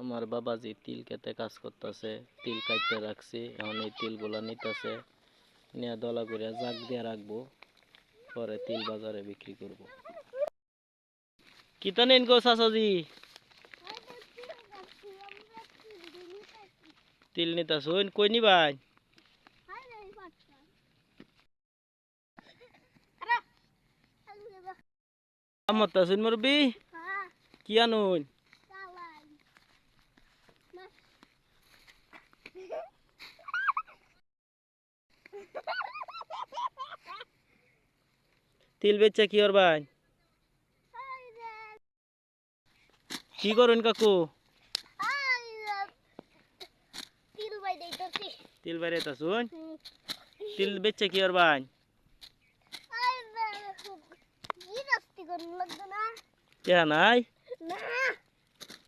আমার বাবাজি তিল খেতে কাজ করতেছে তিল কাটতে রাখছি এখন এই তিলগুলা নিতেছে নিয়ে দলা করে জাগ দিয়ে রাখব পরে তিল বাজারে বিক্রি করব। কিতা নেন গো চাচাজি? তিল নিতাছুন কই নিবাই আমতাছুন মুরবি কি আনুন? তিল বেচা কি ওর ভাই? কি করুন কাকু? তিল বাই তিল বাইরে তাছুন তিল বেচা কি ওর ভাই কি নাই?